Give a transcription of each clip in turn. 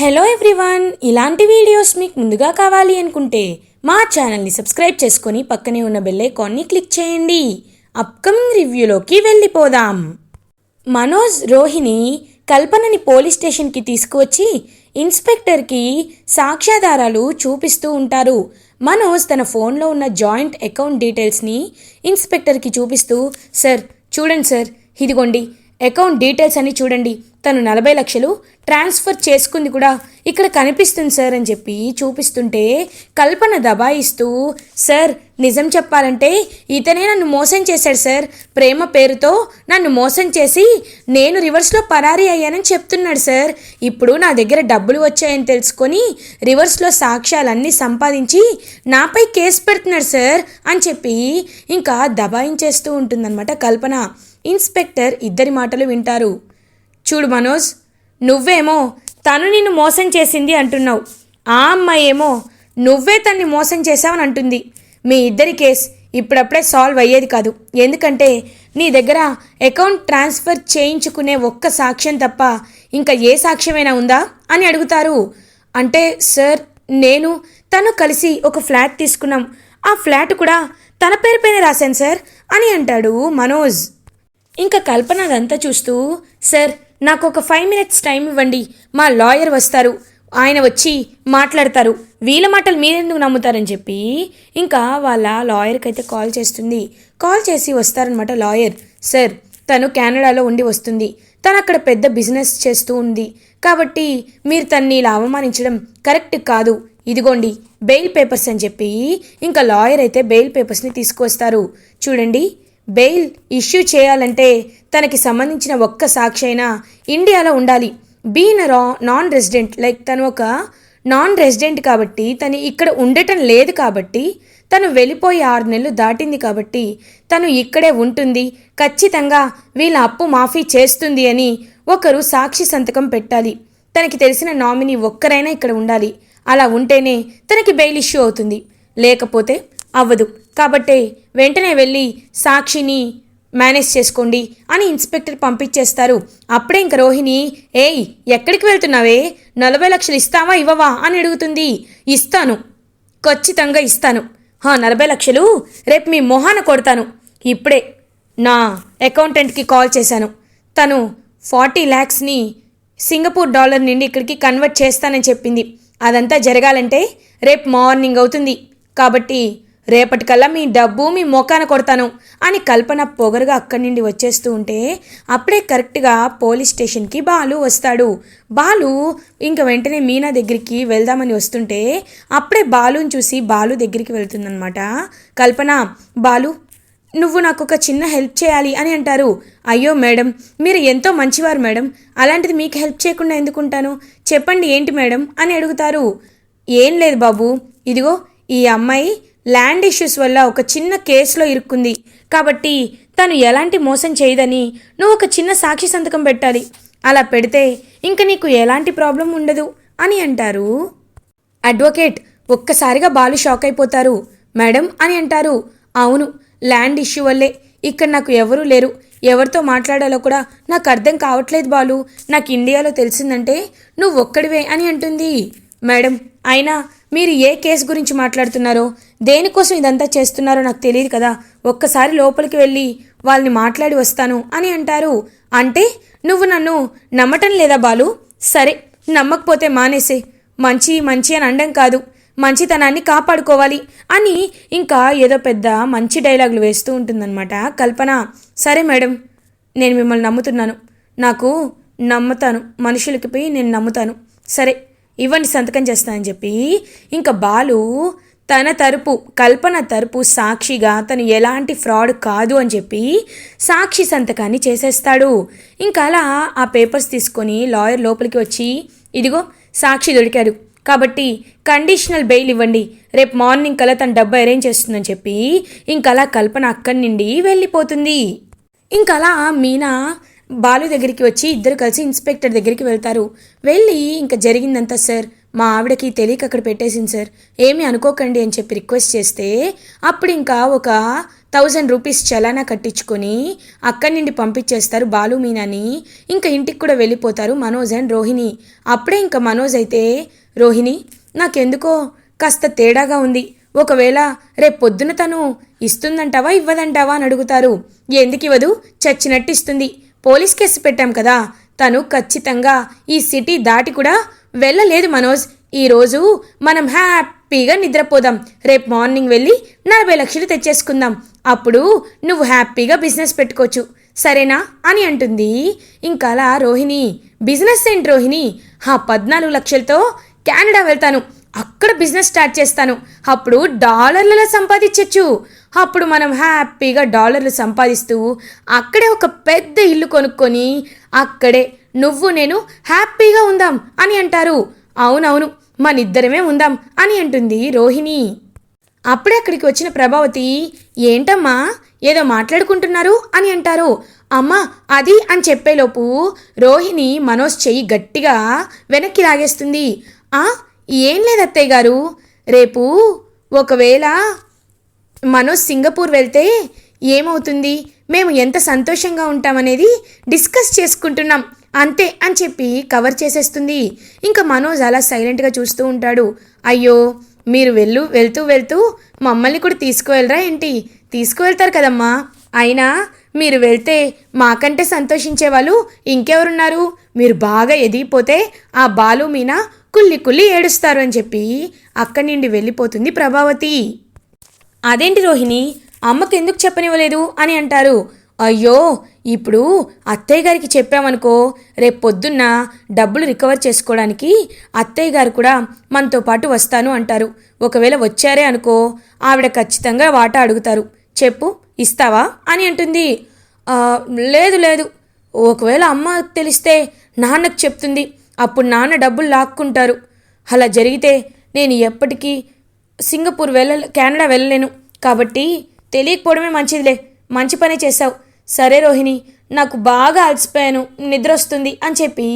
Hello everyone ఇలాంటి videos మీకు ముందుగా కావాలి అనుకుంటే మా ఛానల్ని సబ్స్క్రైబ్ చేసుకొని పక్కనే ఉన్న బెల్ ఐకాన్ని క్లిక్ చేయండి. అప్కమింగ్ రివ్యూలోకి వెళ్ళిపోదాం. మనోజ్ రోహిణి కల్పనని పోలీస్ స్టేషన్కి తీసుకువచ్చి ఇన్స్పెక్టర్కి సాక్ష్యాధారాలు చూపిస్తూ ఉంటారు. మనోజ్ తన ఫోన్లో ఉన్న జాయింట్ అకౌంట్ డీటెయిల్స్ని ఇన్స్పెక్టర్కి చూపిస్తూ సార్ చూడండి సార్ ఇదిగోండి అకౌంట్ డీటెయిల్స్ అని చూడండి. తను నలభై లక్షలు ట్రాన్స్ఫర్ చేసుకుంది కూడా ఇక్కడ కనిపిస్తుంది సార్ అని చెప్పి చూపిస్తుంటే కల్పన దబాయిస్తూ సార్ నిజం చెప్పాలంటే ఇతనే నన్ను మోసం చేశాడు సార్. ప్రేమ పేరుతో నన్ను మోసం చేసి నేను రివర్స్లో పరారీ అయ్యానని చెప్తున్నాడు సార్. ఇప్పుడు నా దగ్గర డబ్బులు వచ్చాయని తెలుసుకొని రివర్స్లో సాక్ష్యాలన్నీ సంపాదించి నాపై కేసు పెడుతున్నాడు సార్ అని చెప్పి ఇంకా దబాయించేస్తూ ఉంటుందన్నమాట కల్పన. ఇన్స్పెక్టర్ ఇద్దరి మాటలు వింటారు. చూడు మనోజ్ నువ్వేమో తను నిన్ను మోసం చేసింది అంటున్నావు. ఆ అమ్మాయి ఏమో నువ్వే తన్ని మోసం చేశావని అంటుంది. మీ ఇద్దరి కేస్ ఇప్పుడప్పుడే సాల్వ్ అయ్యేది కాదు. ఎందుకంటే నీ దగ్గర అకౌంట్ ట్రాన్స్ఫర్ చేయించుకునే ఒక్క సాక్ష్యం తప్ప ఇంకా ఏ సాక్ష్యమైనా ఉందా అని అడుగుతారు. అంటే సార్ నేను తను కలిసి ఒక ఫ్లాట్ తీసుకున్నాం. ఆ ఫ్లాట్ కూడా తన పేరు పైన రాశాను సార్ అని అంటాడు మనోజ్. ఇంకా కల్పన అదంతా చూస్తూ సార్ నాకు ఒక ఫైవ్ మినిట్స్ టైం ఇవ్వండి. మా లాయర్ వస్తారు. ఆయన వచ్చి మాట్లాడతారు. వీళ్ళ మాటలు మీరెందుకు నమ్ముతారని చెప్పి ఇంకా వాళ్ళ లాయర్కి అయితే కాల్ చేస్తుంది. కాల్ చేసి వస్తారనమాట లాయర్. సార్ తను కెనడాలో ఉండి వస్తుంది. తను అక్కడ పెద్ద బిజినెస్ చేస్తూ ఉంది. కాబట్టి మీరు తన్ని ఇలా అవమానించడం కరెక్ట్ కాదు. ఇదిగోండి బెయిల్ పేపర్స్ అని చెప్పి ఇంకా లాయర్ అయితే బెయిల్ పేపర్స్ని తీసుకువస్తారు. చూడండి బెయిల్ ఇష్యూ చేయాలంటే తనకి సంబంధించిన ఒక్క సాక్షి అయినా ఇండియాలో ఉండాలి. బీన్ రా నాన్ రెసిడెంట్ లైక్ తను ఒక నాన్ రెసిడెంట్ కాబట్టి తను ఇక్కడ ఉండటం లేదు కాబట్టి తను వెళ్ళిపోయి ఆరు నెలలు దాటింది కాబట్టి తను ఇక్కడే ఉంటుంది. ఖచ్చితంగా వీళ్ళ అప్పు మాఫీ చేస్తుంది అని ఒకరు సాక్షి సంతకం పెట్టాలి. తనకి తెలిసిన నామినీ ఒక్కరైనా ఇక్కడ ఉండాలి. అలా ఉంటేనే తనకి బెయిల్ ఇష్యూ అవుతుంది. లేకపోతే అవ్వదు. కాబట్టే వెంటనే వెళ్ళి సాక్షిని మేనేజ్ చేసుకోండి అని ఇన్స్పెక్టర్ పంపించేస్తారు. అప్పుడే ఇంక రోహిణి ఏయ్ ఎక్కడికి వెళ్తున్నావే? నలభై లక్షలు ఇస్తావా ఇవ్వవా? అని అడుగుతుంది. ఇస్తాను. ఖచ్చితంగా ఇస్తాను. హా నలభై లక్షలు? రేపు మీ మొహాన కొడతాను. ఇప్పుడే. నా అకౌంటెంట్కి కాల్ చేశాను. తను ఫార్టీ ల్యాక్స్ని సింగపూర్ డాలర్ నుండి ఇక్కడికి కన్వర్ట్ చేస్తానని చెప్పింది. అదంతా జరగాలంటే రేపు మార్నింగ్ అవుతుంది. కాబట్టి రేపటికల్లా మీ డబ్బు మీ మోకాన కొడతాను అని కల్పన పొగరుగా అక్కడి నుండి వచ్చేస్తూ ఉంటే అప్పుడే కరెక్ట్గా పోలీస్ స్టేషన్కి బాలు వస్తాడు. బాలు ఇంక వెంటనే మీనా దగ్గరికి వెళ్దామని వస్తుంటే అప్పుడే బాలుని చూసి బాలు దగ్గరికి వెళ్తుందనమాట కల్పన బాలు నువ్వు నాకు ఒక చిన్న హెల్ప్ చేయాలి అని అంటారు. అయ్యో మేడం మీరు ఎంతో మంచివారు మేడం. అలాంటిది మీకు హెల్ప్ చేయకుండా ఎందుకుంటాను చెప్పండి ఏంటి మేడం అని అడుగుతారు. ఏం లేదు బాబు. ఇదిగో ఈ అమ్మాయి ల్యాండ్ ఇష్యూస్ వల్ల ఒక చిన్న కేసులో ఇరుక్కుంది. కాబట్టి తను ఎలాంటి మోసం చేయదని నువ్వు ఒక చిన్న సాక్షి సంతకం పెట్టాలి. అలా పెడితే ఇంక నీకు ఎలాంటి ప్రాబ్లం ఉండదు అని అంటారు. అడ్వకేట్ ఒక్కసారిగా బాలు షాక్ అయిపోతారు. మేడం అని అంటారు. అవును ల్యాండ్ ఇష్యూ వల్లే ఇక్కడ నాకు ఎవరూ లేరు. ఎవరితో మాట్లాడాలో కూడా నాకు అర్థం కావట్లేదు బాలు. నాకు ఇండియాలో తెలిసిందంటే నువ్వు ఒక్కడివే అని అంటుంది. మేడం అయినా మీరు ఏ కేసు గురించి మాట్లాడుతున్నారో దేనికోసం ఇదంతా చేస్తున్నారో నాకు తెలియదు కదా. ఒక్కసారి లోపలికి వెళ్ళి వాళ్ళని మాట్లాడి వస్తాను అని అంటారు. అంటే నువ్వు నన్ను నమ్మటం లేదా బాలు? సరే నమ్మకపోతే మానేసే. మంచి మంచి అని అండం కాదు. మంచితనాన్ని కాపాడుకోవాలి అని ఇంకా ఏదో పెద్ద మంచి డైలాగులు వేస్తూ ఉంటుందన్నమాట. కల్పన సరే మేడం నేను మిమ్మల్ని నమ్ముతున్నాను. నాకు నమ్ముతాను. మనుషులకి పోయి నేను నమ్ముతాను. సరే ఇవ్వండి సంతకం చేస్తానని చెప్పి ఇంకా బాలు తన తరపు కల్పన తరపు సాక్షిగా తను ఎలాంటి ఫ్రాడ్ కాదు అని చెప్పి సాక్షి సంతకాన్ని చేసేస్తాడు. ఇంకా అలా ఆ పేపర్స్ తీసుకొని లాయర్ లోపలికి వచ్చి ఇదిగో సాక్షి దొరికాడు. కాబట్టి కండిషనల్ బెయిల్ ఇవ్వండి. రేపు మార్నింగ్ కల్లా తన డబ్బు అరేంజ్ చేస్తుందని చెప్పి ఇంకలా కల్పన అక్కడి నుండి వెళ్ళిపోతుంది. ఇంకలా మీనా బాలు దగ్గరికి వచ్చి ఇద్దరు కలిసి ఇన్స్పెక్టర్ దగ్గరికి వెళ్తారు. వెళ్ళి ఇంకా జరిగిందంతా సార్. మా ఆవిడకి తెలియక అక్కడ పెట్టేసింది సార్. ఏమీ అనుకోకండి అని చెప్పి రిక్వెస్ట్ చేస్తే అప్పుడు ఇంకా ఒక థౌజండ్ రూపీస్ చలానా కట్టించుకొని అక్కడి నుండి పంపించేస్తారు బాలు మీనాని. ఇంకా ఇంటికి కూడా వెళ్ళిపోతారు మనోజ్ అండ్ రోహిణి. అప్పుడే ఇంకా మనోజ్ అయితే రోహిణి నాకెందుకో కాస్త తేడాగా ఉంది. ఒకవేళ రేపు పొద్దున తను ఇస్తుందంటావా ఇవ్వదంటావా అని అడుగుతారు. ఎందుకు ఇవ్వదు? చచ్చినట్టు ఇస్తుంది. పోలీస్ కేసు పెట్టాం కదా. తను ఖచ్చితంగా ఈ సిటీ దాటి కూడా వెళ్ళలేదు మనోజ్. ఈరోజు మనం హ్యాపీగా నిద్రపోదాం. రేపు మార్నింగ్ వెళ్ళి నలభై లక్షలు తెచ్చేసుకుందాం. అప్పుడు నువ్వు హ్యాపీగా బిజినెస్ పెట్టుకోవచ్చు. సరేనా అని అంటుంది. ఇంకా అలా రోహిణి. బిజినెస్ ఏంటి రోహిణి? ఆ పద్నాలుగు లక్షలతో కెనడా వెళ్తాను. అక్కడ బిజినెస్ స్టార్ట్ చేస్తాను. అప్పుడు డాలర్లలో సంపాదించవచ్చు అప్పుడు మనం హ్యాపీగా డాలర్లు సంపాదిస్తూ అక్కడే ఒక పెద్ద ఇల్లు కొనుక్కొని అక్కడే నువ్వు నేను హ్యాపీగా ఉందాం అని అంటారు. అవునవును మనిద్దరమే ఉందాం అని అంటుంది రోహిణి. అప్పుడే అక్కడికి వచ్చిన ప్రభావతి ఏంటమ్మా ఏదో మాట్లాడుకుంటున్నారు? అని అంటారు. అమ్మా అది అని చెప్పేలోపు రోహిణి మనోజ్ చెయ్యి గట్టిగా వెనక్కి లాగేస్తుంది. ఆ ఏం లేదు అత్తయ్య గారు. రేపు ఒకవేళ మనోజ్ సింగపూర్ వెళ్తే ఏమవుతుంది? మేము ఎంత సంతోషంగా ఉంటామనేది డిస్కస్ చేసుకుంటున్నాం. అంతే అని చెప్పి కవర్ చేసేస్తుంది. ఇంకా మనోజ్ అలా సైలెంట్గా చూస్తూ ఉంటాడు. అయ్యో మీరు వెళ్ళు వెళ్తూ వెళ్తూ మమ్మల్ని కూడా తీసుకువెళ్ళరా ఏంటి? తీసుకువెళ్తారు కదమ్మా. అయినా మీరు వెళ్తే మాకంటే సంతోషించే వాళ్ళు ఇంకెవరున్నారు? మీరు బాగా ఎదిగిపోతే ఆ బాలు మీన కుల్లి కుల్లి ఏడుస్తారు అని చెప్పి అక్కడి నుండి వెళ్ళిపోతుంది ప్రభావతి. అదేంటి రోహిణి? అమ్మకి ఎందుకు చెప్పనివ్వలేదు అని అంటారు. అయ్యో ఇప్పుడు అత్తయ్య గారికి చెప్పామనుకో రేపు పొద్దున్న డబ్బులు రికవర్ చేసుకోవడానికి అత్తయ్య గారు కూడా మనతో పాటు వస్తాను అంటారు. ఒకవేళ వచ్చారే అనుకో ఆవిడ ఖచ్చితంగా వాటా అడుగుతారు. చెప్పు ఇస్తావా? అని అంటుంది. లేదు లేదు. ఒకవేళ అమ్మ తెలిస్తే నాన్నకు చెప్తుంది. అప్పుడు నాన్న డబ్బులు లాక్కుంటారు. అలా జరిగితే నేను ఎప్పటికీ సింగపూర్ వెళ్ళ కెనడా వెళ్ళలేను. కాబట్టి తెలియకపోవడమే మంచిదిలే. మంచి పనే చేశావు. సరే రోహిణి నాకు బాగా అలసిపోయాను నిద్ర వస్తుంది అని చెప్పి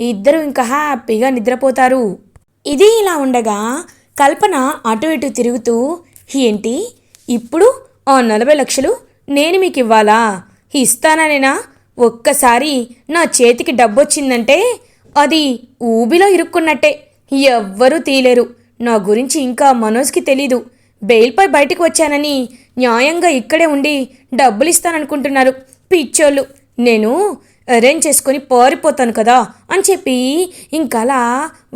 ఇద్దరు ఇంకా హ్యాపీగా నిద్రపోతారు. ఇది ఇలా ఉండగా కల్పన అటు ఇటు తిరుగుతూ ఏంటి? ఇప్పుడు ఆ నలభై లక్షలు నేను మీకు ఇవ్వాలా ఇస్తాననేనా? ఒక్కసారి నా చేతికి డబ్బొచ్చిందంటే అది ఊబిలో ఇరుక్కున్నట్టే. ఎవ్వరూ తీయలేరు. నా గురించి ఇంకా మనోజ్కి తెలీదు. బెయిల్పై బయటకు వచ్చానని న్యాయంగా ఇక్కడే ఉండి డబ్బులు ఇస్తాననుకుంటున్నారు పిచ్చోళ్ళు. నేను అరేంజ్ చేసుకొని పారిపోతాను కదా అని చెప్పి ఇంకలా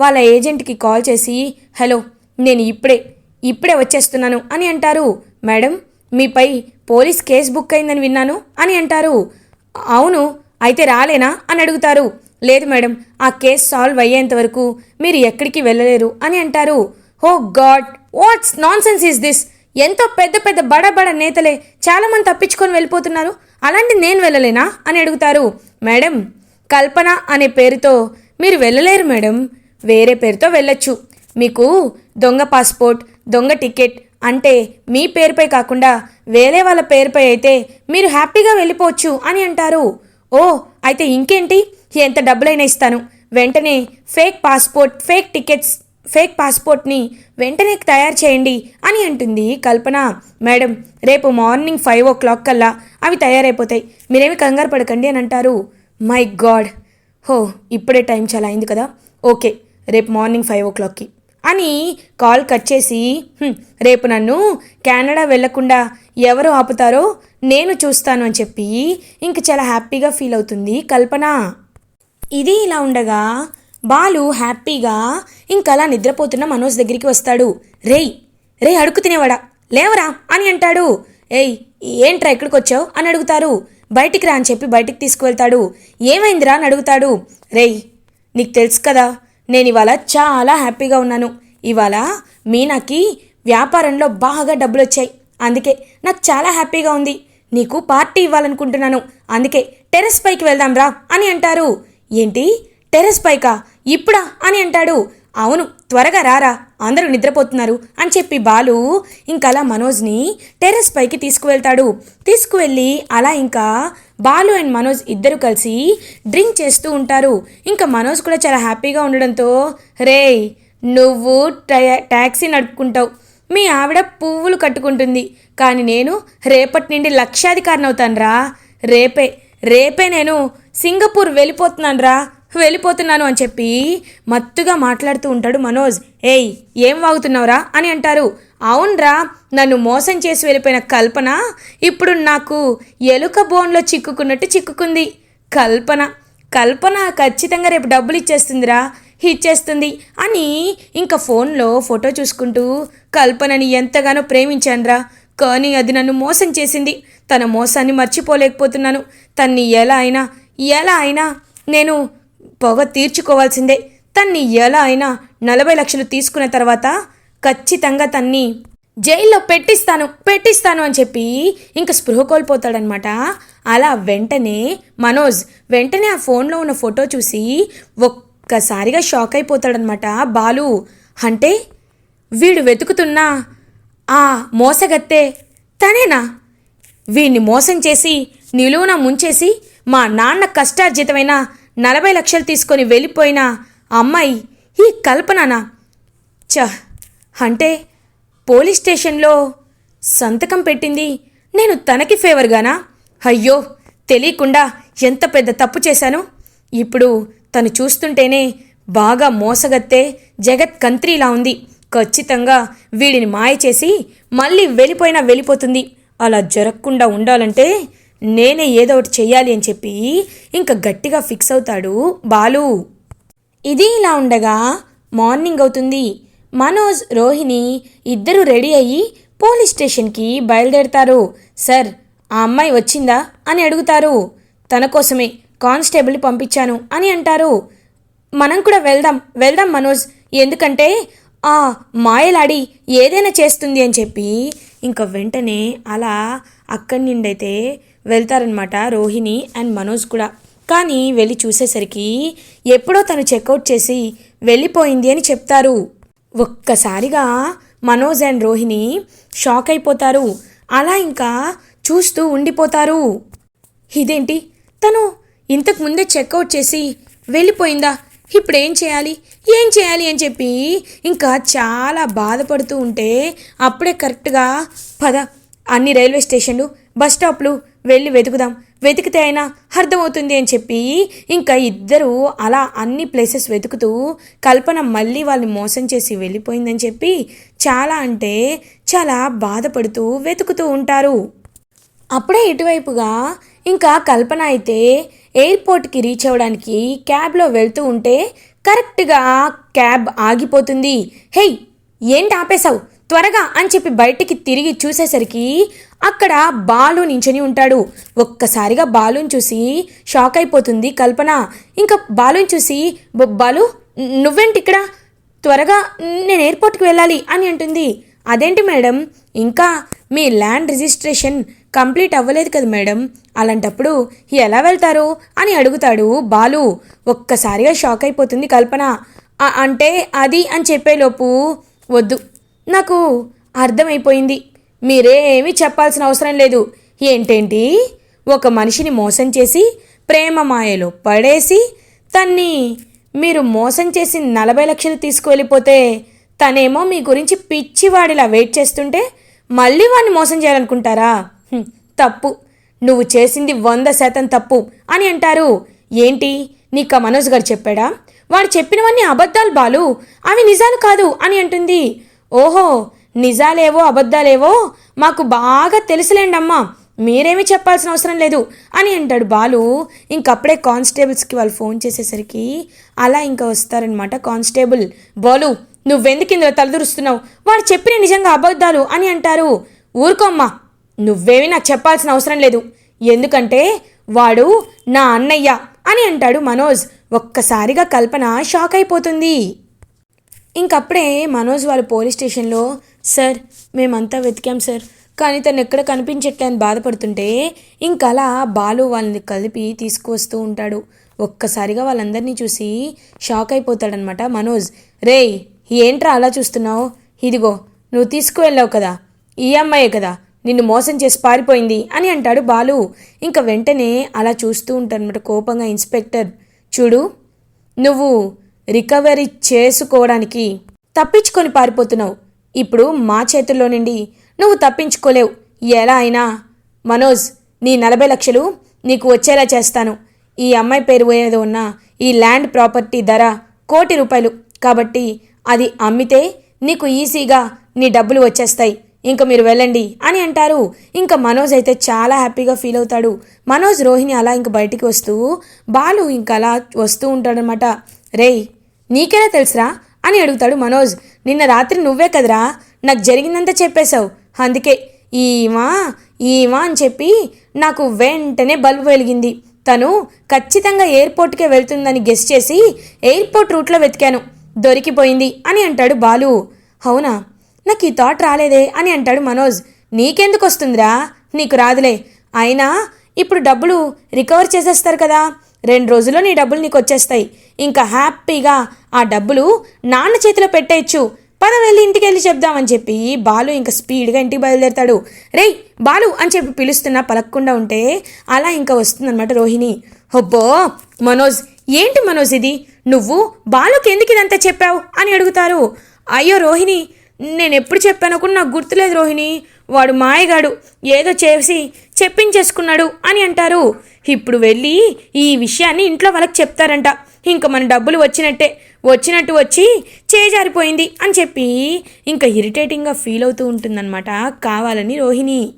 వాళ్ళ ఏజెంట్కి కాల్ చేసి హలో నేను ఇప్పుడే ఇప్పుడే వచ్చేస్తున్నాను అని అంటారు. మేడం మీపై పోలీస్ కేసు బుక్ అయిందని విన్నాను అని అంటారు. అవును అయితే రాలేనా అని అడుగుతారు. లేదు మేడం ఆ కేసు సాల్వ్ అయ్యేంత వరకు మీరు ఎక్కడికి వెళ్ళలేరు అని అంటారు. హో god what's nonsense is this? ఎంతో పెద్ద పెద్ద బడ బడ నేతలే చాలామంది తప్పించుకొని వెళ్ళిపోతున్నారు. అలాంటి నేను వెళ్ళలేనా? అని అడుగుతారు. మేడం కల్పన అనే పేరుతో మీరు వెళ్ళలేరు మేడం. వేరే పేరుతో వెళ్ళొచ్చు. మీకు దొంగ పాస్పోర్ట్ దొంగ టికెట్ అంటే మీ పేరుపై కాకుండా వేరే వాళ్ళ పేరుపై అయితే మీరు హ్యాపీగా వెళ్ళిపోవచ్చు అని అంటారు. ఓ అయితే ఇంకేంటి? ఎంత డబ్బులైనా ఇస్తాను. వెంటనే fake passport fake tickets fake పాస్పోర్ట్ని వెంటనే తయారు చేయండి అని అంటుంది కల్పన. మేడం రేపు మార్నింగ్ ఫైవ్ ఓ క్లాక్ కల్లా అవి తయారైపోతాయి. మీరేమి కంగారు పడకండి అని అంటారు. My god! హో ఇప్పుడే టైం చాలా అయింది కదా. ఓకే రేపు మార్నింగ్ ఫైవ్ ఓ క్లాక్కి. అని కాల్ కట్ చేసి రేపు నన్ను కెనడా వెళ్ళకుండా ఎవరు ఆపుతారో నేను చూస్తాను అని చెప్పి ఇంక చాలా హ్యాపీగా ఫీల్ అవుతుంది కల్పన. ఇది ఇలా ఉండగా బాలు హ్యాపీగా ఇంకలా నిద్రపోతున్న మనోజ్ దగ్గరికి వస్తాడు. రేయ్ రే అడుగు తినేవాడా? లేవరా? అని అంటాడు. ఏయ్ ఏంట్రా ఎక్కడికి వచ్చావు అని అడుగుతారు. బయటికి రా అని చెప్పి బయటికి తీసుకువెళ్తాడు. ఏమైందిరా? అని అడుగుతాడు. రేయ్ నీకు తెలుసు కదా నేను ఇవాళ చాలా హ్యాపీగా ఉన్నాను. ఇవాళ మీనాకి వ్యాపారంలో బాగా డబ్బులు వచ్చాయి అందుకే నాకు చాలా హ్యాపీగా ఉంది. నీకు పార్టీ ఇవ్వాలనుకుంటున్నాను. అందుకే టెర్రస్ పైకి వెళ్దాంరా అని అంటారు. ఏంటి? టెర్రస్ పైకా? ఇప్పుడా? అని అంటాడు. అవును త్వరగా రారా. అందరూ నిద్రపోతున్నారు అని చెప్పి బాలు ఇంకలా అలా మనోజ్ని టెర్రస్ పైకి తీసుకువెళ్తాడు. తీసుకువెళ్ళి అలా ఇంకా బాలు అండ్ మనోజ్ ఇద్దరు కలిసి డ్రింక్ చేస్తూ ఉంటారు. ఇంకా మనోజ్ కూడా చాలా హ్యాపీగా ఉండడంతో రేయ్ నువ్వు ట్యాక్సీ నడుపుకుంటావు. మీ ఆవిడ పువ్వులు కట్టుకుంటుంది. కానీ నేను రేపటి నుండి లక్షాధికారిని అవుతానురా. రేపే రేపే నేను సింగపూర్ వెళ్ళిపోతున్నానురా. వెళ్ళిపోతున్నాను అని చెప్పి మత్తుగా మాట్లాడుతూ ఉంటాడు మనోజ్. ఏయ్ ఏం వాగుతున్నావురా అని అంటారు. అవునరా నన్ను మోసం చేసి వెళ్ళిపోయిన కల్పన ఇప్పుడు నాకు ఎలుక బోన్లో చిక్కుకున్నట్టు చిక్కుకుంది. కల్పన కల్పన ఖచ్చితంగా రేపు డబ్బులు ఇచ్చేస్తుందిరా ఇచ్చేస్తుంది అని ఇంకా ఫోన్లో ఫోటో చూసుకుంటూ కల్పనని ఎంతగానో ప్రేమించానురా. కానీ అది నన్ను మోసం చేసింది. తన మోసాన్ని మర్చిపోలేకపోతున్నాను. తన్ని ఎలా అయినా ఎలా అయినా నేను పొగ తీర్చుకోవాల్సిందే. తన్ని ఎలా అయినా నలభై లక్షలు తీసుకున్న తర్వాత ఖచ్చితంగా తన్ని జైల్లో పెట్టిస్తాను పెట్టిస్తాను అని చెప్పి ఇంక స్పృహ కోల్పోతాడనమాట అలా వెంటనే మనోజ్ వెంటనే ఆ ఫోన్లో ఉన్న ఫోటో చూసి ఒక్కసారిగా షాక్ అయిపోతాడనమాట బాలు అంటే వీడు వెతుకుతున్న ఆ మోసగత్తే తనేనా? వీడిని మోసం చేసి నిలువున ముంచేసి మా నాన్న కష్టార్జితమైన నలభై లక్షలు తీసుకొని వెళ్ళిపోయిన అమ్మాయి ఈ కల్పననా? చ అంటే పోలీస్ స్టేషన్లో సంతకం పెట్టింది నేను తనకి ఫేవర్గానా? అయ్యో! తెలియకుండా ఎంత పెద్ద తప్పు చేశాను? ఇప్పుడు తను చూస్తుంటేనే బాగా మోసగత్తే జగత్ కంత్రిలా ఉంది. ఖచ్చితంగా వీడిని మాయ చేసి మళ్ళీ వెళ్ళిపోయినా వెళ్ళిపోతుంది. అలా జరగకుండా ఉండాలంటే నేనే ఏదో ఒకటి చెయ్యాలి అని చెప్పి ఇంకా గట్టిగా ఫిక్స్ అవుతాడు బాలు. ఇది ఇలా ఉండగా మార్నింగ్ అవుతుంది. మనోజ్ రోహిణి ఇద్దరు రెడీ అయ్యి పోలీస్ స్టేషన్కి బయలుదేరతారు. సార్ ఆ అమ్మాయి వచ్చిందా? అని అడుగుతారు. తన కోసమే కానిస్టేబుల్ని పంపించాను అని అంటారు. మనం కూడా వెళ్దాం వెళ్దాం మనోజ్ ఎందుకంటే ఆ మాయలాడి ఏదైనా చేస్తుంది అని చెప్పి ఇంకా వెంటనే అలా అక్కడి నుండి అయితే వెళ్తారనమాట రోహిణి అండ్ మనోజ్ కూడా. కానీ వెళ్ళి చూసేసరికి ఎప్పుడో తను చెక్అవుట్ చేసి వెళ్ళిపోయింది అని చెప్తారు. ఒక్కసారిగా మనోజ్ అండ్ రోహిణి షాక్ అయిపోతారు. అలా ఇంకా చూస్తూ ఉండిపోతారు. ఇదేంటి? తను ఇంతకు ముందే చెక్అవుట్ చేసి వెళ్ళిపోయిందా? ఇప్పుడు ఏం చేయాలి? ఏం చేయాలి అని చెప్పి ఇంకా చాలా బాధపడుతూ ఉంటే అప్పుడే కరెక్ట్గా పద అన్ని రైల్వే స్టేషన్లు బస్ స్టాప్లు వెళ్ళి వెతుకుదాం. వెతికితే అయినా అర్థమవుతుంది అని చెప్పి ఇంకా ఇద్దరు అలా అన్ని ప్లేసెస్ వెతుకుతూ కల్పన మళ్ళీ వాళ్ళని మోసం చేసి వెళ్ళిపోయిందని చెప్పి చాలా అంటే చాలా బాధపడుతూ వెతుకుతూ ఉంటారు. అప్పుడే ఇటువైపుగా ఇంకా కల్పన అయితే ఎయిర్పోర్ట్కి రీచ్ అవ్వడానికి క్యాబ్లో వెళ్తూ ఉంటే కరెక్ట్గా క్యాబ్ ఆగిపోతుంది. హేయ్! ఏంటి ఆపేశావు? త్వరగా అని చెప్పి బయటికి తిరిగి చూసేసరికి అక్కడ బాలు నించొని ఉంటాడు. ఒక్కసారిగా బాలుని చూసి షాక్ అయిపోతుంది కల్పన. ఇంకా బాలుని చూసి బాలు నువ్వేంటి ఇక్కడ? త్వరగా నేను ఎయిర్పోర్ట్కి వెళ్ళాలి అని అంటుంది. అదేంటి మేడం? ఇంకా మీ ల్యాండ్ రిజిస్ట్రేషన్ కంప్లీట్ అవ్వలేదు కదా మేడం? అలాంటప్పుడు ఎలా వెళ్తారు? అని అడుగుతాడు బాలు. ఒక్కసారిగా షాక్ అయిపోతుంది కల్పన. అంటే అది అని చెప్పేలోపు వద్దు నాకు అర్థమైపోయింది. మీరేమీ చెప్పాల్సిన అవసరం లేదు. ఏంటేంటి? ఒక మనిషిని మోసం చేసి ప్రేమ మాయలో పడేసి తన్ని మీరు మోసం చేసి నలభై లక్షలు తీసుకువెళ్ళిపోతే తనేమో మీ గురించి పిచ్చివాడిలా వెయిట్ చేస్తుంటే మళ్ళీ వాడిని మోసం చేయాలనుకుంటారా? తప్పు. నువ్వు చేసింది వంద శాతం తప్పు అని అంటారు. ఏంటి? నీకు మనోజ్ గారు చెప్పాడా? వాడు చెప్పినవన్నీ అబద్ధాలు బాలు. అవి నిజాలు కాదు అని అంటుంది. ఓహో నిజాలేవో అబద్ధాలేవో? మాకు బాగా తెలుసులేండమ్మా మీరేమీ చెప్పాల్సిన అవసరం లేదు అని అంటాడు బాలు. ఇంకప్పుడే కానిస్టేబుల్స్కి వాళ్ళు ఫోన్ చేసేసరికి అలా ఇంకా వస్తారనమాట కానిస్టేబుల్. బాలు నువ్వెందుకు ఇందులో తలదురుస్తున్నావు? వాడు చెప్పిన నిజంగా అబద్ధాలు అని అంటారు. ఊరుకోమ్మా నువ్వేమీ నాకు చెప్పాల్సిన అవసరం లేదు. ఎందుకంటే వాడు నా అన్నయ్య అని అంటాడు మనోజ్. ఒక్కసారిగా కల్పన షాక్ అయిపోతుంది. ఇంకప్పుడే మనోజ్ వాళ్ళ పోలీస్ స్టేషన్లో సార్ మేమంతా వెతికాం సార్. కానీ తను ఎక్కడ కనిపించట్లే అని బాధపడుతుంటే ఇంకలా బాలు వాళ్ళని కలిపి తీసుకువస్తూ ఉంటాడు. ఒక్కసారిగా వాళ్ళందరినీ చూసి షాక్ అయిపోతాడనమాట మనోజ్. రేయ్ ఏంట్రా అలా చూస్తున్నావు? ఇదిగో నువ్వు తీసుకువెళ్ళావు కదా. ఈ అమ్మాయే కదా. నిన్ను మోసం చేసి పారిపోయింది అని అంటాడు బాలు. ఇంకా వెంటనే అలా చూస్తూ ఉంటాడనమాట కోపంగా ఇన్స్పెక్టర్. చూడు నువ్వు రికవరీ చేసుకోవడానికి తప్పించుకొని పారిపోతున్నావు. ఇప్పుడు మా చేతుల్లో నుండి నువ్వు తప్పించుకోలేవు. ఎలా అయినా? మనోజ్ నీ నలభై లక్షలు నీకు వచ్చేలా చేస్తాను. ఈ అమ్మాయి పేరు ఏదో ఉన్న ఈ ల్యాండ్ ప్రాపర్టీ ధర కోటి రూపాయలు. కాబట్టి అది అమ్మితే నీకు ఈజీగా నీ డబ్బులు వచ్చేస్తాయి. ఇంక మీరు వెళ్ళండి అని అంటారు. ఇంకా మనోజ్ అయితే చాలా హ్యాపీగా ఫీల్ అవుతాడు. మనోజ్ రోహిణి అలా ఇంక బయటికి వస్తూ బాలు ఇంకా అలా వస్తూ ఉంటాడనమాట రేయ్ నీకెలా తెలుసురా? అని అడుగుతాడు మనోజ్. నిన్న రాత్రి నువ్వే కదరా? నాకు జరిగిందంతా చెప్పేశావు. అందుకే ఈమా ఈమా అని చెప్పి నాకు వెంటనే బల్బు వెలిగింది. తను ఖచ్చితంగా ఎయిర్పోర్ట్కే వెళ్తుందని గెస్ చేసి ఎయిర్పోర్ట్ రూట్లో వెతికాను. దొరికిపోయింది అని అంటాడు బాలు. అవునా? నాకు ఈ థాట్ రాలేదే అని అంటాడు మనోజ్. నీకెందుకు వస్తుందిరా? నీకు రాదులే. అయినా ఇప్పుడు డబ్బులు రికవర్ చేసేస్తారు కదా. రెండు రోజుల్లో నీ డబ్బులు నీకు వచ్చేస్తాయి ఇంకా హ్యాపీగా ఆ డబ్బులు నాన్న చేతిలో పెట్టేయచ్చు. పద వెళ్ళి ఇంటికి వెళ్ళి చెప్దామని చెప్పి బాలు ఇంకా స్పీడ్గా ఇంటికి బయలుదేరుతాడు. రేయ్ బాలు అని చెప్పి పిలుస్తున్నా పలకకుండా ఉంటే అలా ఇంకా వస్తుందన్నమాట రోహిణి. హొబ్బో మనోజ్ ఏంటి మనోజ్ ఇది? నువ్వు బాలుకి ఎందుకు ఇదంతా చెప్పావు? అని అడుగుతారు. అయ్యో రోహిణి నేను ఎప్పుడు చెప్పానో కూడా నాకు గుర్తులేదు రోహిణి. వాడు మాయగాడు ఏదో చేసి చెప్పించేసుకున్నాడు అని అంటారు. ఇప్పుడు వెళ్ళి ఈ విషయాన్ని ఇంట్లో వాళ్ళకి చెప్తారంట. ఇంక మన డబ్బులు వచ్చినట్టే వచ్చినట్టు వచ్చి చేజారిపోయింది అని చెప్పి ఇంకా ఇరిటేటింగ్గా ఫీల్ అవుతూ ఉంటుందన్నమాట కావాలని రోహిణి.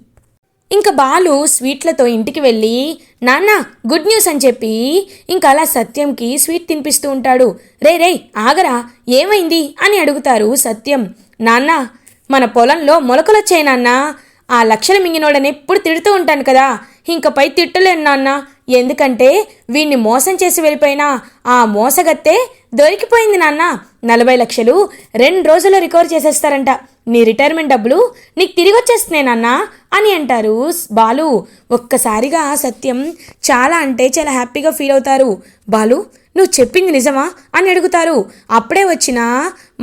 ఇంకా బాలు స్వీట్లతో ఇంటికి వెళ్ళి నాన్న గుడ్ న్యూస్ అని చెప్పి ఇంకా అలా సత్యంకి స్వీట్ తినిపిస్తూ ఉంటాడు. రే రే ఆగరా ఏమైంది? అని అడుగుతారు సత్యం. నాన్న మన పొలంలో మొలకలొచ్చాయి నాన్న. ఆ లక్షలు మింగినోడని ఎప్పుడు తిడుతూ ఉంటాను కదా. ఇంకపై తిట్టలేను నాన్న. ఎందుకంటే వీణ్ణి మోసం చేసి వెళ్ళిపోయినా ఆ మోసగత్తే దొరికిపోయింది నాన్న. నలభై లక్షలు రెండు రోజుల్లో రికవర్ చేసేస్తారంట. నీ రిటైర్మెంట్ డబ్బులు నీకు తిరిగి వచ్చేస్తున్నాయినన్నా అని అంటారు బాలు. ఒక్కసారిగా సత్యం చాలా అంటే చాలా హ్యాపీగా ఫీల్ అవుతారు. బాలు నువ్వు చెప్పింది నిజమా అని అడుగుతారు. అప్పుడే వచ్చిన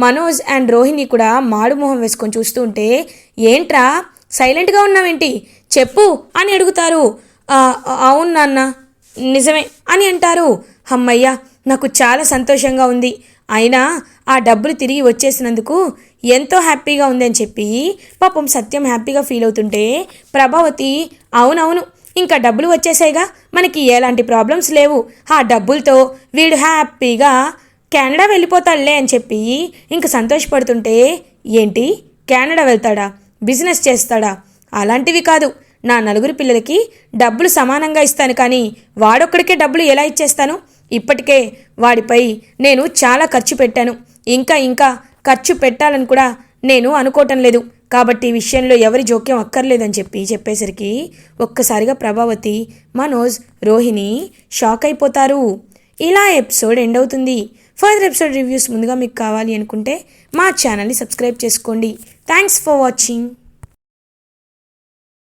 మనోజ్ అండ్ రోహిణి కూడా మాడు మొహం వేసుకొని చూస్తూ ఉంటే ఏంట్రా సైలెంట్గా ఉన్నావేంటి? చెప్పు అని అడుగుతారు. అవును నాన్న. నిజమే అని అంటారు. అమ్మయ్య నాకు చాలా సంతోషంగా ఉంది. అయినా ఆ డబ్బులు తిరిగి వచ్చేసినందుకు ఎంతో హ్యాపీగా ఉంది అని చెప్పి పాపం సత్యం హ్యాపీగా ఫీల్ అవుతుంటే ప్రభావతి అవునవును ఇంకా డబ్బులు వచ్చేసాయిగా. మనకి ఎలాంటి ప్రాబ్లమ్స్ లేవు. ఆ డబ్బులతో వీడు హ్యాపీగా కెనడా వెళ్ళిపోతాడులే అని చెప్పి ఇంక సంతోషపడుతుంటే ఏంటి? కెనడా వెళ్తాడా? బిజినెస్ చేస్తాడా? అలాంటివి కాదు. నా నలుగురు పిల్లలకి డబ్బులు సమానంగా ఇస్తాను కానీ వాడొక్కడికే డబ్బులు ఎలా ఇచ్చేస్తాను? ఇప్పటికే వాడిపై నేను చాలా ఖర్చు పెట్టాను. ఇంకా ఇంకా ఖర్చు పెట్టాలని కూడా నేను అనుకోవటం లేదు. కాబట్టి ఈ విషయంలో ఎవరి జోక్యం అక్కర్లేదని చెప్పి చెప్పేసరికి ఒక్కసారిగా ప్రభావతి మనోజ్ రోహిణి షాక్ అయిపోతారు. ఇలా ఎపిసోడ్ ఎండ్ అవుతుంది. ఫర్దర్ ఎపిసోడ్ రివ్యూస్ ముందుగా మీకు కావాలి అనుకుంటే మా ఛానల్ని సబ్స్క్రైబ్ చేసుకోండి. Thanks for watching.